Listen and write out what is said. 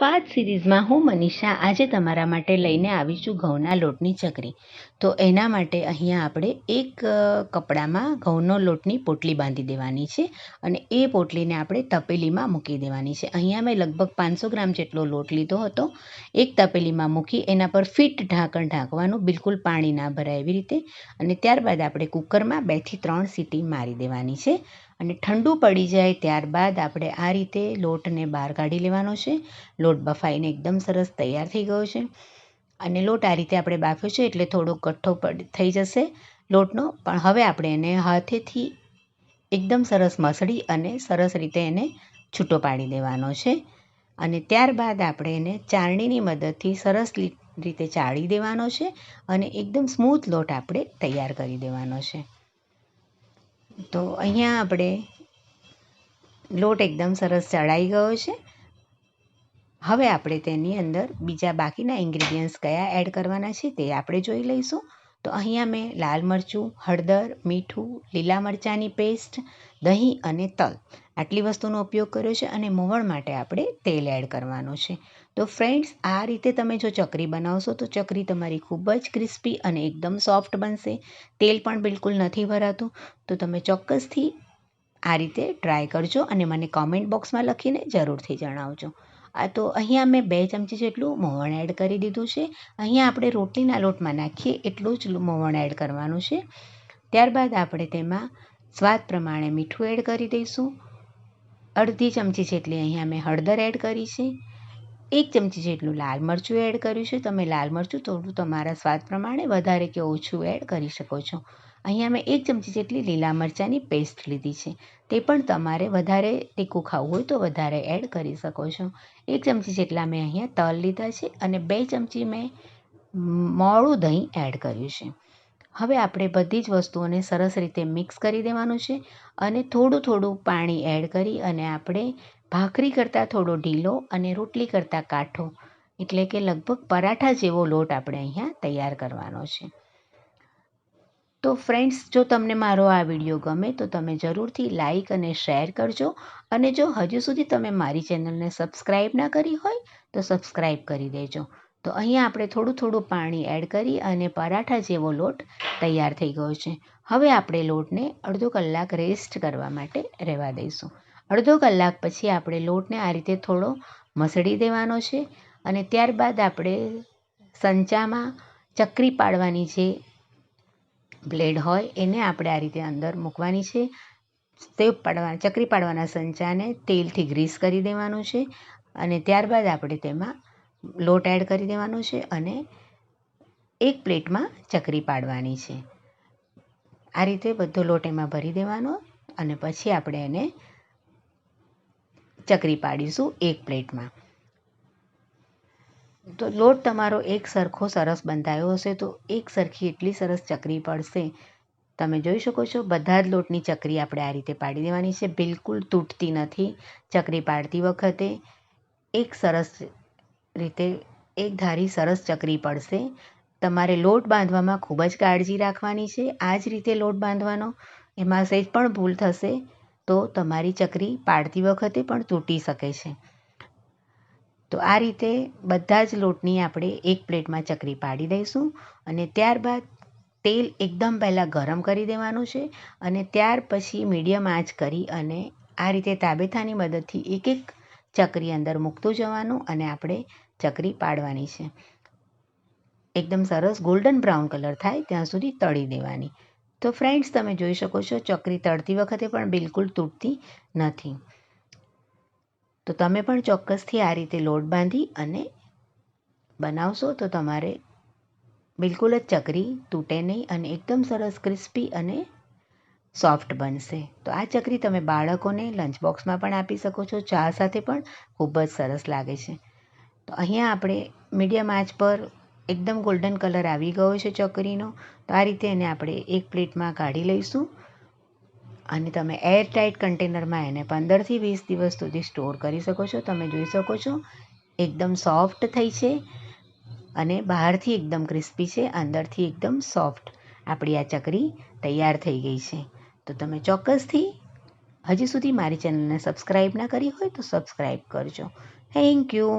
સ્વાદ સિરીઝમાં હું મનીષા આજે તમારા માટે લઈને આવી છું ઘઉંના લોટની ચકરી. તો એના માટે અહીંયા આપણે એક કપડામાં ઘઉંનો લોટની પોટલી બાંધી દેવાની છે અને એ પોટલીને આપણે તપેલીમાં મૂકી દેવાની છે. અહીંયા મેં લગભગ પાંચસો ગ્રામ જેટલો લોટ લીધો હતો. એક તપેલીમાં મૂકી એના પર ફિટ ઢાંકણ ઢાંકવાનું, બિલકુલ પાણી ના ભરાય એવી રીતે. અને ત્યારબાદ આપણે કુકરમાં બેથી ત્રણ સીટી મારી દેવાની છે. અને ઠંડુ પડી જાય ત્યારબાદ આપણે આ રીતે લોટને બહાર કાઢી લેવાનો છે. લોટ બફાઈને એકદમ સરસ તૈયાર થઈ ગયો છે. અને લોટ આ રીતે આપણે બાફ્યો છે એટલે થોડો કઠ્ઠો થઈ જશે લોટનો. પણ હવે આપણે એને હાથેથી એકદમ સરસ મસળી અને સરસ રીતે એને છૂટો પાડી દેવાનો છે. અને ત્યારબાદ આપણે એને ચાળણીની મદદથી સરસ રીતે ચાળી દેવાનો છે અને એકદમ સ્મૂથ લોટ આપણે તૈયાર કરી દેવાનો છે. તો અહીંયા આપણે લોટ એકદમ સરસ ચડાઈ ગયો છે. હવે આપણે તેની અંદર બીજા બાકીના ઇન્ગ્રીડિયન્ટ્સ કયા એડ કરવાના છે તે આપણે જોઈ લઈશું. તો અહીંયા મેં લાલ મરચું, હળદર, મીઠું, લીલા મરચાંની પેસ્ટ દહીં અને તલ આટલી વસ્તુનો ઉપયોગ કર્યો છે અને મોવણ માટે આપણે તેલ એડ કરવાનું છે. તો ફ્રેન્ડ્સ આ રીતે તમે જો ચકરી બનાવશો તો ચકરી તમારી ખૂબ જ ક્રિસ્પી અને એકદમ સોફ્ટ બનશે. તેલ પણ બિલકુલ નથી ભરાતું. તો તમે ચોક્કસથી આ રીતે ટ્રાય કરજો અને મને કોમેન્ટ બોક્સમાં લખીને જરૂરથી જણાવજો. આ તો અહીંયા મેં બે ચમચી જેટલું મોવણ એડ કરી દીધું છે. અહીંયા આપણે રોટલીના લોટમાં નાખીએ એટલું જ મોવણ એડ કરવાનું છે. ત્યારબાદ આપણે તેમાં સ્વાદ પ્રમાણે મીઠું એડ કરી દઈશું. અડધી ચમચી જેટલી અહીંયા મેં હળદર એડ કરી છે. એક ચમચી જેટલું લાલ મરચું એડ કર્યું છે. તમે લાલ મરચું થોડું તમારા સ્વાદ પ્રમાણે વધારે કે ઓછું એડ કરી શકો છો. અહીંયા મેં એક ચમચી જેટલી લીલા મરચાંની પેસ્ટ લીધી છે. તે પણ તમારે વધારે તીખું ખાવું હોય તો વધારે એડ કરી શકો છો. એક ચમચી જેટલા મેં અહીંયા તલ લીધા છે અને બે ચમચી મેં મોળું દહીં એડ કર્યું છે. હવે આપણે બધી જ વસ્તુઓને સરસ રીતે મિક્સ કરી દેવાનું છે અને થોડું થોડું પાણી એડ કરી અને આપણે ભાખરી કરતાં થોડો ઢીલો અને રોટલી કરતાં કાઠો, એટલે કે લગભગ પરાઠા જેવો લોટ આપણે અહીંયા તૈયાર કરવાનો છે. તો ફ્રેન્ડ્સ, જો તમને મારો આ વીડિયો ગમે તો તમે જરૂરથી લાઈક અને શેર કરજો અને જો હજુ સુધી તમે મારી ચેનલને સબસ્ક્રાઈબ ના કરી હોય તો સબસ્ક્રાઈબ કરી દેજો. તો અહીંયા આપણે થોડું થોડું પાણી એડ કરી અને પરાઠા જેવો લોટ તૈયાર થઈ ગયો છે. હવે આપણે લોટને અડધો કલાક રેસ્ટ કરવા માટે રહેવા દઈશું. અડધો કલાક પછી આપણે લોટને આ રીતે થોડો મસળી દેવાનો છે અને ત્યારબાદ આપણે સંચામાં ચકરી પાડવાની જે બ્લેડ હોય એને આપણે આ રીતે અંદર મૂકવાની છે. તે પાડવા, ચકરી પાડવાના સંચાને તેલથી ગ્રીસ કરી દેવાનું છે અને ત્યારબાદ આપણે તેમાં લોટ એડ કરી દેવાનો છે અને એક પ્લેટમાં ચકરી પાડવાની છે. આ રીતે બધો લોટ એમાં ભરી દેવાનો અને પછી આપણે એને ચકરી પાડીશું એક પ્લેટમાં. તો લોટ તમારો એક સરખો સરસ બંધાયો હશે તો એક સરખી એટલી સરસ ચકરી પડશે. તમે જોઈ શકો છો બધા જ લોટની ચકરી આપણે આ રીતે પાડી દેવાની છે. બિલકુલ તૂટતી નથી ચકરી પાડતી વખતે. એક સરસ રીતે એક ધારી સરસ ચકરી પડશે. તમારે લોટ બાંધવામાં ખૂબ જ કાળજી રાખવાની છે. આ જ રીતે લોટ બાંધવાનો. એમાં સહેજ પણ ભૂલ થશે તો તમારી ચકરી પાડતી વખતે પણ તૂટી શકે છે. તો આ રીતે બધા જ લોટની આપણે એક પ્લેટમાં ચકરી પાડી દઈશું અને ત્યારબાદ તેલ એકદમ પહેલાં ગરમ કરી દેવાનું છે અને ત્યાર પછી મીડિયમ આંચ કરી અને આ રીતે તાબેથાની મદદથી એક એક ચકરી અંદર મૂકતું જવાનું અને આપણે ચકરી પાડવાની છે. એકદમ સરસ ગોલ્ડન બ્રાઉન કલર થાય ત્યાં સુધી તળી દેવાની. તો ફ્રેન્ડ્સ તમે જોઈ શકો છો, ચકરી તળતી વખતે પણ બિલકુલ તૂટતી નથી. તો તમે પણ ચોક્કસથી આ રીતે લોટ બાંધી અને બનાવશો તો તમારે બિલકુલ જ ચકરી તૂટે નહીં અને એકદમ સરસ ક્રિસ્પી અને સોફ્ટ બનશે. તો આ ચકરી તમે બાળકોને લંચ બોક્સમાં પણ આપી શકો છો. ચા સાથે પણ ખૂબ જ સરસ લાગે છે. તો અહીંયા આપણે મીડિયમ આંચ પર એકદમ ગોલ્ડન કલર આવી ગયો છે ચકરીનો તો આ રીતે એને આપણે એક પ્લેટમાં કાઢી લઈશું. અને તમે એર ટાઇટ કન્ટેનરમાં એને પંદરથી વીસ દિવસ સુધી સ્ટોર કરી શકો છો. તમે જોઈ શકો છો, એકદમ સોફ્ટ થઈ છે અને બહારથી એકદમ ક્રિસ્પી છે, અંદરથી એકદમ સોફ્ટ આપણી આ ચકરી તૈયાર થઈ ગઈ છે. તો તમે ચોક્કસથી હજી સુધી મારી ચેનલને સબસ્ક્રાઈબ ના કરી હોય તો સબસ્ક્રાઈબ કરજો. Thank you